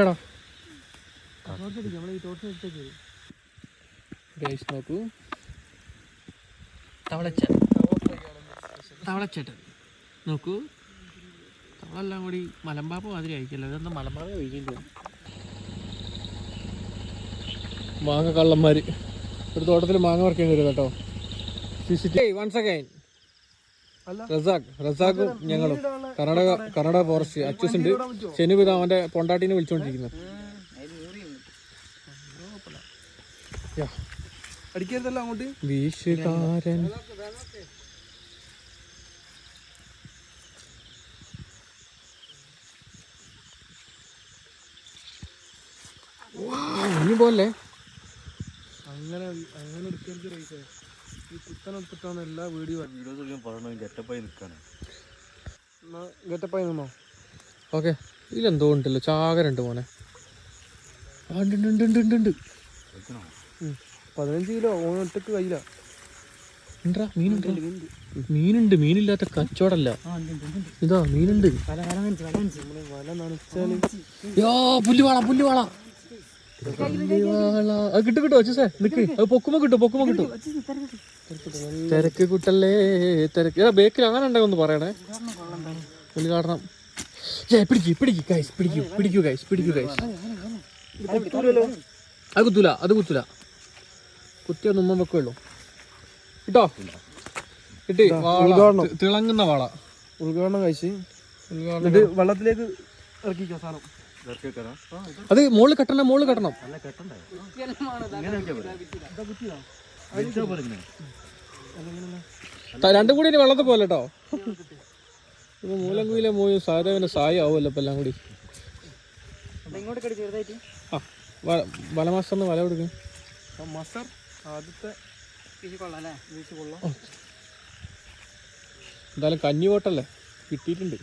എടാ ഗൈസ് നോക്കൂ. തവളച്ച തവളച്ചേട്ടൻ. നോക്കൂ. തവളെല്ലാം കൂടി മലമ്പാപ്പ മാതിരി അയക്കല്ലോ ഇതെന്താ മലമ്പാപ്പ കഴിക്കേണ്ടി മാങ്ങ കള്ളന്മാര്. ഒരു തോട്ടത്തിൽ മാങ്ങ പറിക്കാൻ വരും കേട്ടോ. Once again. റസാഖ് റസാഖും ഞങ്ങളും. കർണാടക കർണാടക ഫോറസ്റ്റ് അച്ഛസ് ഉണ്ട് ശനിപിത അവന്റെ പൊണ്ടാട്ടിനെ വിളിച്ചോണ്ടിരിക്കുന്നത്. യാ. അടിക്കരുതല്ലോ അങ്ങോട്ട്. വീശുകാരൻ. ഇനി പോലെ അങ്ങനെ അങ്ങനെ എടുക്കരുത് റൈസേ. ഈ കുത്തൻ എടുത്തിട്ടാണ് എല്ലാ വീഡിയോ വീഡിയോസ് പറഞ്ഞു ഗെറ്റപ്പായി നിൽക്കാണ് ഗെറ്റപ്പായി നിന്നോ? ഓക്കെ. ഇതിലെന്തോ ഉണ്ടല്ലോ? ചാകരുണ്ട് മോനെ. ഉണ്ട് ഉണ്ട് ഉണ്ട് ഉണ്ട് ഉണ്ട് പതിനഞ്ച് കിലോ ഓണൊട്ടക്ക് കയ്യില. ഉണ്ടെടാ, മീനുണ്ട്? മീനുണ്ട് മീനില്ലാത്ത കച്ചവടല്ല. ഇതാ മീനുണ്ട്. പുല്ലുവാള പുല്ലുവാള. കിട്ടും കിട്ടോ അച്ഛസേ നിക്ക്. അത് പൊക്കുമ്പോ കിട്ടും പൊക്കുമ്പോ കിട്ടും. തിരക്ക് കുട്ടല്ലേ തിരക്ക്. ഏ ബേക്കിൽ അങ്ങനെ ഉണ്ടെങ്കിൽ ഒന്ന് പറയണേ. ഉദ്ഘാടനം ഏ പിടിക്കൂ പിടിക്കൂ കൈസ് പിടിക്കൂ പിടിക്കൂ കൈസ് പിടിക്കൂ കൈസ് അത് കുത്തൂല അത് കുത്തൂല. കുത്തിയൊന്നും ഉമ്മ വെക്കുള്ളൂ കിട്ടോ കിട്ടി വാള തിളങ്ങുന്ന വാള. ഉദ്ഘാടനം കഴിച്ച്. എന്നിട്ട് വെള്ളത്തിലേക്ക് ഇറക്കിക്കോ സാധനം. വെക്കാനാ അത് മോൾ കെട്ടണം മോൾ കെട്ടണം. രണ്ടും കൂടി ഇനി വെള്ളത്തിൽ പോലെ കേട്ടോ ഇപ്പൊ മൂലങ്കുയിലെ മൂ സാരവന്റെ സായം ആവുമല്ലോ ഇപ്പൊ എല്ലാം കൂടി. ആ വ- വലമാസം വല കൊടുക്കും. ആദ്യത്തെ എന്തായാലും കഞ്ഞി പോട്ടല്ലേ കിട്ടിയിട്ടുണ്ട്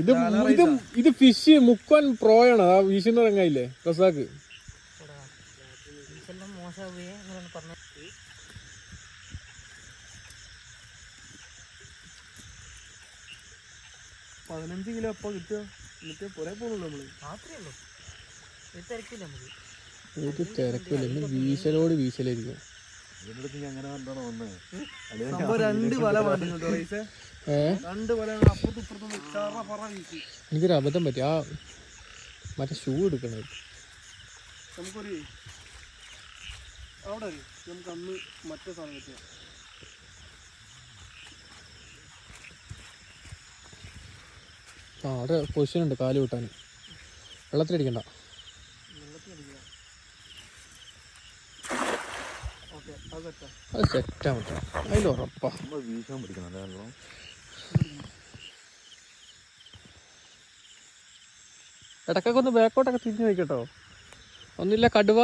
ഇത് ഇത് ഇത് ഫിഷ് മുക്കുവാൻ പ്രോയാണ്. ആ വീശുന്ന ഇറങ്ങായില്ലേ റസാക്ക്. പതിനഞ്ച് കിലോ അപ്പൊ കിട്ടുക എന്നിട്ട് പുറേ പോകുന്നുള്ളൂ നമ്മൾ. ഒരു തിരക്കില്ല ഇന്ന് വീശലോട് വീശലായിരിക്കും. എനിക്കൊരു അബദ്ധം പറ്റി. ആ മറ്റേ ഷൂ എടുക്കണത് നമുക്കൊരു അവിടെ ഒരു നമുക്ക് അന്ന് മറ്റേ സാധനം കിട്ടിയ ആ അവിടെ പൊസിഷൻ ഉണ്ട് കാൽ കൂട്ടാൻ. വെള്ളത്തിലടിക്കണ്ട അത് സെറ്റാ പറ്റും അതിൽ ഉറപ്പാ. വീശാൻ പിടിക്കണം ഇടക്കൊക്കെ ഒന്ന് ബാക്കോട്ടൊക്കെ തിരിഞ്ഞു നോക്കട്ടോ ഒന്നില്ല കടുവ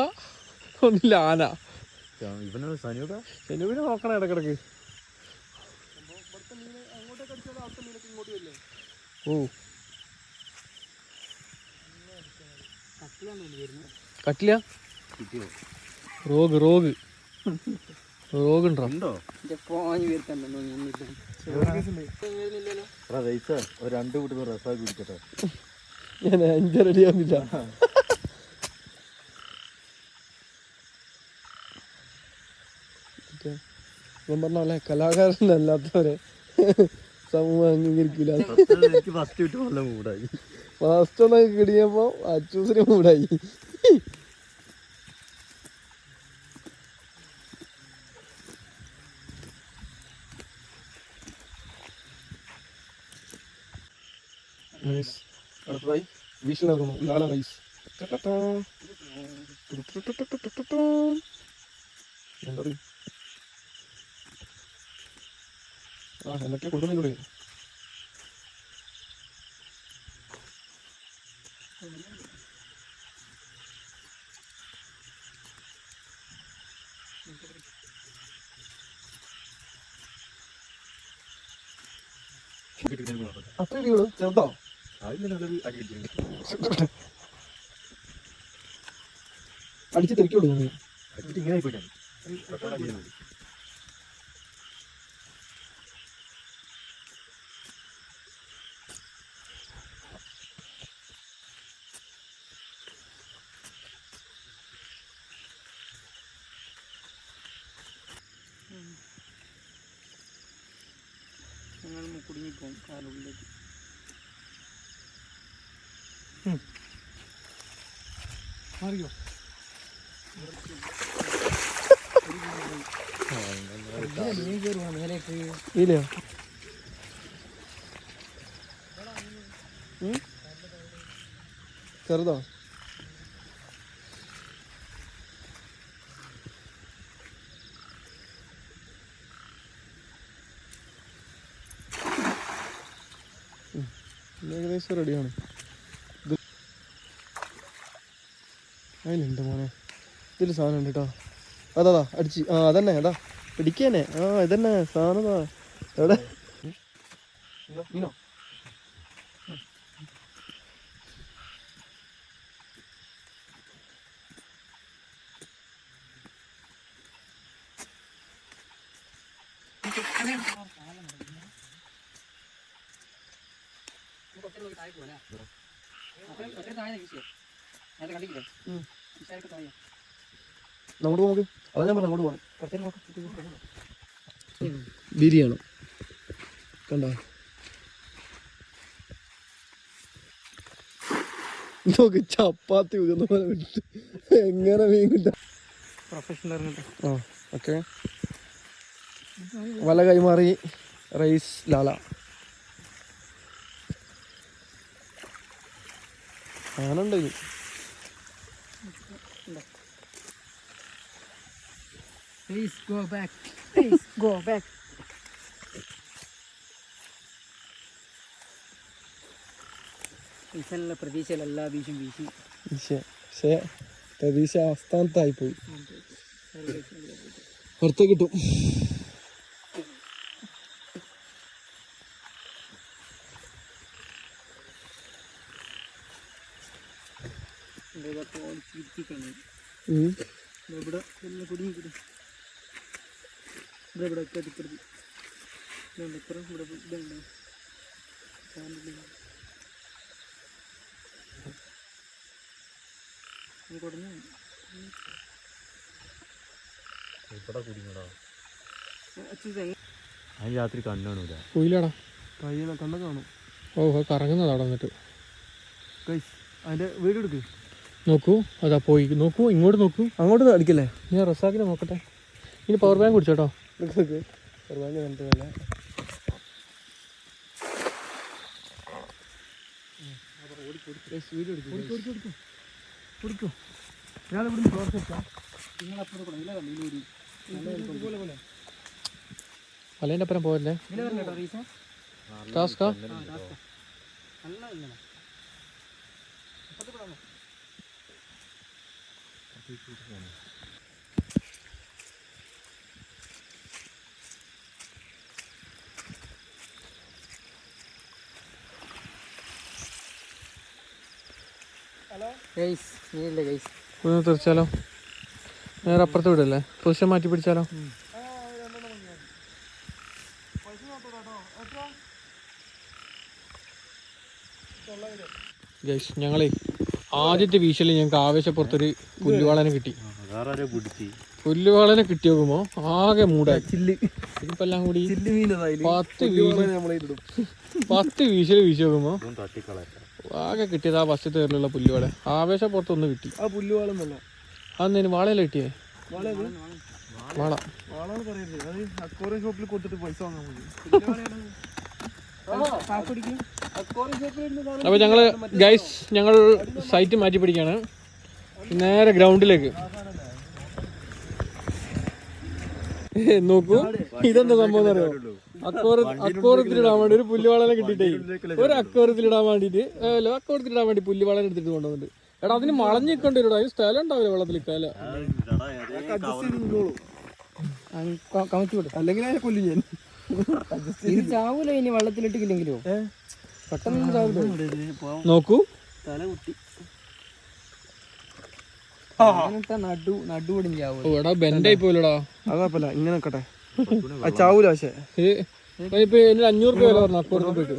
ഒന്നില്ല ആന. ഇവനൊരു സനിയൊക്ക ചെനുവിനെ നോക്കണം ഇടക്കിടക്ക് ഓ. കട്ടില? റോഗ് റോഗ്. റോഗ് ഉണ്ടോ? രണ്ട് കൂട്ടുന്ന റസാക്കി കുടിക്കട്ടെ. ഞാൻ അഞ്ച് റെഡിയാവുന്നില്ല ഞാൻ പറഞ്ഞ പോലെ കലാകാരനല്ലാത്തവരെ സമൂഹം അംഗീകരിക്കില്ല ഫസ്റ്റ് നല്ല മൂടായി ഫസ്റ്റ് ഒന്നൊക്കെ കിടിയപ്പോ അച്ചൂസിന് മൂടായി ഭീഷണി ലാല റൈസ് ആ ഇടിയുള്ളൂ ചെറുതോ? അടിച്ച് തെറിക്കോളൂ ഇങ്ങനെ. പോയിട്ടാണ് പോകും കാലുള്ളിലേക്ക് മാറിയോ നീ കയറുവാ മേലേക്ക് ഇല്ല ചെറുതോ? ഏകദേശം റെഡിയാണ് അതിലുണ്ട് മോനെ. ഇതിൽ സാധനം ഉണ്ട് കേട്ടോ. അതാ അടിച്ച്. ആ അതന്നെ അതാ. പിടിക്കാനെ ആ ഇതന്നെ സാധനം. എവിടെ? മീനോ അങ്ങോട്ട് നോക്ക്. അതാ ഞാൻ പറഞ്ഞു അങ്ങോട്ട് പോകണം ബിരിയാണി. കണ്ടോ? നോക്ക് ചപ്പാത്തി വെക്കുന്ന പോലെ വിട്ട് എങ്ങനെ മീൻ കിട്ടാ പ്രൊഫഷണൽ ആ ഓക്കെ. വല കൈമാറി റൈസ് ലാല. ആനുണ്ട് ഇത് Please go back. Please go back. ഈശ്വരനുള്ള പ്രതീക്ഷയിലല്ല വീശും വീശി. പക്ഷേ പക്ഷേ പ്രതീക്ഷ അവസ്ഥാനത്തായി പോയി. പുറത്തേക്ക് കിട്ടും. ഇവിടെ കുടുങ്ങി കുടുങ്ങി ഇവിടെ ഇവിടെ ഒക്കെ ഇപ്പുറത്ത് ഇതുണ്ട് ഇപ്പുറം ഇവിടെ ഇതുണ്ട്. സാധനം കൊടുങ്ങി ഇവിടെ കുടുങ്ങടാ അച്ഛൻ അതിന് രാത്രി കണ്ണു കാണൂല. പോയില്ലാടാ കയ്യിൽ കണ്ണ കാണും. ഓ അത് കറങ്ങുന്നതാ അവിടെ വന്നിട്ട് നോക്കൂ. അതാ പോയി. നോക്കൂ. ഇങ്ങോട്ട് നോക്കൂ. അങ്ങോട്ട് അടിക്കല്ലേ? ഞാൻ റസാക്കിനെ നോക്കട്ടെ. ഇനി പവർ ബാങ്ക് കുടിച്ചോട്ടോ പോലെ. അല്ലേന്റെ അപ്പുറം റീസ. ടാസ്കാ നല്ല ഇങ്ങനെ ഗൈസ് നീല്ല ഗൈസ് ഒന്ന് തെറിച്ചാലോ? നേരെ അപ്പുറത്ത് വിടല്ലേ? പൊസിഷൻ മാറ്റി പിടിച്ചാലോ? ഗൈസ് ഞങ്ങളെ ആദ്യത്തെ വീശലിൽ ഞങ്ങൾക്ക് ആവേശപ്പുറത്തൊരു പുല്ലുവാളനെ കിട്ടി. പുല്ലുവാളനെ കിട്ടി നോക്കുമ്പോ ആകെ മൂടായി. എല്ലാം കൂടി പത്ത് പത്ത് വീശൽ വീശി നോക്കുമ്പോ ആകെ കിട്ടിയത് ആ ഫസ്റ്റത്തെ പേരിലുള്ള പുല്ലുവാളെ. ആവേശപ്പുറത്ത് ഒന്ന് കിട്ടി. ആ പുല്ലുവാളെന്നല്ല അന്നേന് വാളയല്ലേ കിട്ടിയേ? വാള വാളാണ് പറയുന്നത് അത് അക്വറിയം ഷോപ്പിൽ കൊടുത്തിട്ട് പൈസ വാങ്ങാൻ അപ്പോൾ ഞങ്ങൾ ഗൈസ് ഞങ്ങൾ സൈറ്റ് മാറ്റി പിടിക്കുകയാണ് നേരെ ഗ്രൗണ്ടിലേക്ക് നോക്കൂ ഇതെന്താ സംഭവം അറിയോ? അക്വറി അക്വറത്തിലിടാൻ വേണ്ടി ഒരു പുല്ലുവാളനെ കിട്ടിയിട്ടേ. ഒരു അക്കോറത്തിലിടാൻ വേണ്ടിയിട്ട് അക്കോറത്തിലിടാൻ വേണ്ടി പുല്ലുവാളനെ എടുത്തിട്ട് കൊണ്ടുവന്നിട്ട്. എടാ അതിന് മളഞ്ഞിക്കൊണ്ട് നിൽക്കേണ്ടി വരും അതിന് സ്ഥലം ഉണ്ടാവില്ല വെള്ളത്തിൽ കമച്ചു അല്ലെങ്കിൽ കൊല്ലും ഞാൻ. ചാവൂല ഇനി വെള്ളത്തിലിട്ടില്ലെങ്കിലോ? പെട്ടെന്ന് നോക്കൂ. തല കുത്തി. ഇങ്ങനെ ചാവൂല പക്ഷേ. അഞ്ഞൂറ് രൂപ വില പറഞ്ഞു അക്വറത്തിൽ പോയിട്ട്.